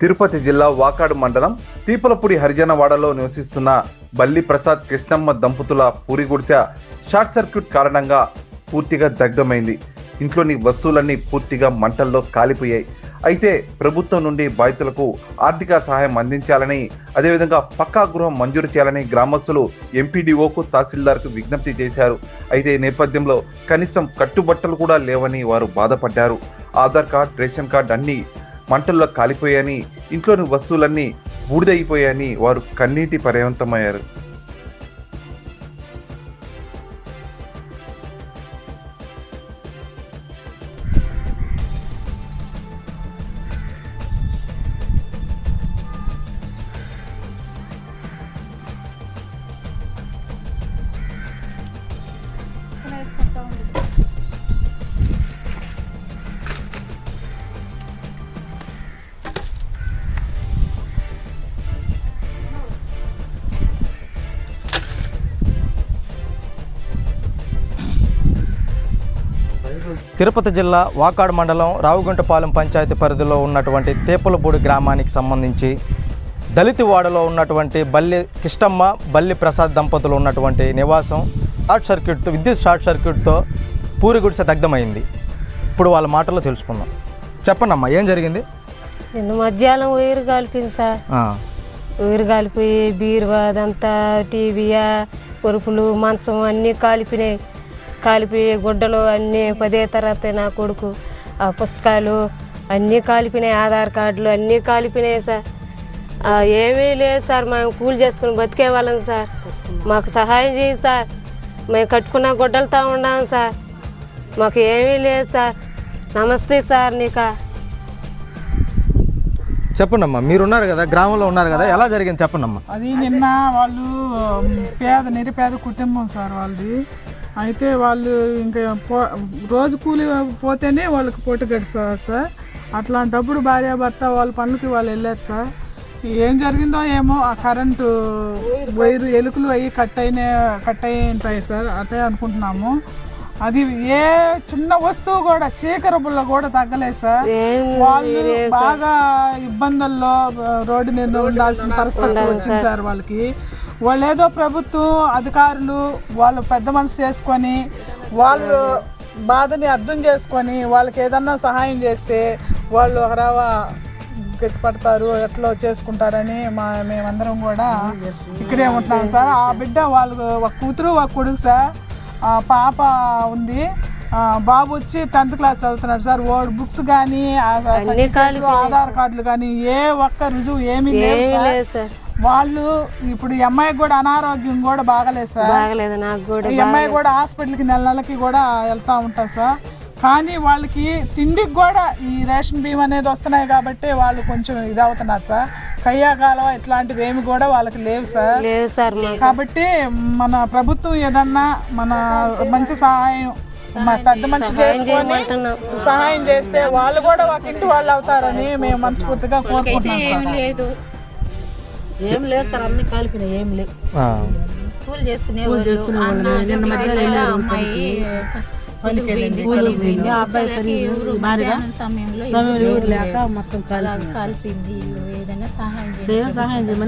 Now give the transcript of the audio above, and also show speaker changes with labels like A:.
A: తిరుపతి జిల్లా వాకాడు మండలం తీపలపూడి హరిజనవాడలో నివసిస్తున్న బల్లి ప్రసాద్ కృష్ణమ్మ దంపతుల పూరి గుడిసె షార్ట్ సర్క్యూట్ కారణంగా పూర్తిగా దగ్ధమైంది. ఇంట్లోని వస్తువులన్నీ పూర్తిగా మంటల్లో కాలిపోయాయి. అయితే ప్రభుత్వం నుండి బాధితులకు ఆర్థిక సహాయం అందించాలని అదేవిధంగా పక్కా గృహం మంజూరు చేయాలని గ్రామస్తులు ఎంపీడీఓకు తహసీల్దార్కు విజ్ఞప్తి చేశారు. అయితే ఈ నేపథ్యంలో కనీసం కట్టుబట్టలు కూడా లేవని వారు బాధపడ్డారు. ఆధార్ కార్డ్ రేషన్ కార్డ్ అన్నీ మంటల్లో కాలిపోయాయని ఇంట్లోని వస్తువులన్నీ బూడిదైపోయాయని వారు కన్నీటి పర్యవంతమయ్యారు.
B: తిరుపతి జిల్లా వాకాడు మండలం రావుగుంటపాలెం పంచాయతీ పరిధిలో ఉన్నటువంటి తేపులపూడి గ్రామానికి సంబంధించి దళితివాడలో ఉన్నటువంటి బల్లి కిష్టమ్మ బల్లి ప్రసాద్ దంపతులు ఉన్నటువంటి నివాసం షార్ట్ సర్క్యూట్తో విద్యుత్ షార్ట్ సర్క్యూట్తో పూరి గుడిసె దగ్ధమైంది. ఇప్పుడు వాళ్ళ మాటల్లో తెలుసుకుందాం. చెప్పండి అమ్మా ఏం జరిగింది?
C: నిన్న మధ్యాహ్నం ఉయిరు కాలిపోయింది సార్. ఉయిరు కాలిపోయి బీరువా అదంతా టీవీయా పరుపులు మంచం అన్నీ కాలిపోయినాయి. కాలిపోయి గుడ్డలు అన్నీ పదే తరగతి నా కొడుకు. ఆ పుస్తకాలు అన్నీ కాలిపోయినాయి ఆధార్ కార్డులు అన్నీ కాలిపోయినాయి సార్. ఏమీ లేదు సార్ మేము కూలి చేసుకుని బతికే వాళ్ళం సార్. మాకు సహాయం చేయండి సార్. మేము కట్టుకున్న గుడ్డలతో ఉన్నాం సార్. మాకు ఏమీ లేదు సార్. నమస్తే సార్ నీకా.
B: చెప్పండి అమ్మా మీరు ఉన్నారు కదా గ్రామంలో ఉన్నారు కదా ఎలా జరిగింది చెప్పండి అమ్మా
D: అది నిన్న వాళ్ళు పేద నిరుపేద కుటుంబం సార్ వాళ్ళది. అయితే వాళ్ళు ఇంకా పో రోజు కూలి పోతేనే వాళ్ళకి పూట గడుస్తుంది సార్? అట్లాంటప్పుడు భార్యాభర్త వాళ్ళ పనులకి వాళ్ళు వెళ్ళారు సార్. ఏం జరిగిందో ఏమో ఆ కరెంటు వైరు ఎలుకలు అయ్యి కట్ అయిన కట్ అయి ఉంటాయి సార్ అదే అనుకుంటున్నాము. అది ఏ చిన్న వస్తువు కూడా చీకరపుల్లో కూడా తగ్గలేదు సార్. వాళ్ళు బాగా ఇబ్బందుల్లో రోడ్డు మీద ఉండాల్సిన పరిస్థితి వచ్చింది సార్ వాళ్ళకి. వాళ్ళు ఏదో ప్రభుత్వం అధికారులు వాళ్ళు పెద్ద మనసు చేసుకొని వాళ్ళు బాధని అర్థం చేసుకొని వాళ్ళకి ఏదన్నా సహాయం చేస్తే వాళ్ళు ఒక గట్టిపడతారు ఎట్లా చేసుకుంటారని మా మేమందరం కూడా ఇక్కడే ఉంటున్నాం సార్. ఆ బిడ్డ వాళ్ళు ఒక కూతురు ఒక కొడుకు సార్. ఆ పాప ఉంది. బాబు వచ్చి టెన్త్ క్లాస్ చదువుతున్నాడు సార్. ఓల్డ్ బుక్స్ కానీ ఆధార్ కార్డులు కానీ ఏ ఒక్క రుజువు ఏమీ
C: లేదు సార్.
D: వాళ్ళు ఇప్పుడు ఈ అమ్మాయికి కూడా అనారోగ్యం కూడా బాగలేదు సార్.
C: బాగలేదు నాకు కూడా
D: ఈ అమ్మాయి కూడా హాస్పిటల్కి నెల నెలకి కూడా వెళ్తా ఉంటారు సార్. కానీ వాళ్ళకి తిండికి కూడా ఈ రేషన్ బియ్యం అనేది వస్తున్నాయి కాబట్టి వాళ్ళు కొంచెం ఇది అవుతున్నారు సార్. కయ్యాకాలం ఇట్లాంటివి ఏమి కూడా వాళ్ళకి లేవు సార్. కాబట్టి మన ప్రభుత్వం ఏదన్నా మన మంచి సహాయం పెద్ద మనిషి చేసుకొని సహాయం చేస్తే వాళ్ళు కూడా ఒక ఇంటి వాళ్ళు అవుతారని మేము మనస్ఫూర్తిగా కోరుకుంటున్నాం
E: ఏం లేదు సార్ అన్ని కాలిపోయినాయి ఏం లేవు
B: ఆ,
F: పూలు చేసుకునే అమ్మాయి సమయంలో
E: లేక మొత్తం కాలి
F: కాల్పింది ఏదైనా సహాయం చేయండి.
E: చేయం సహాయం చేయమని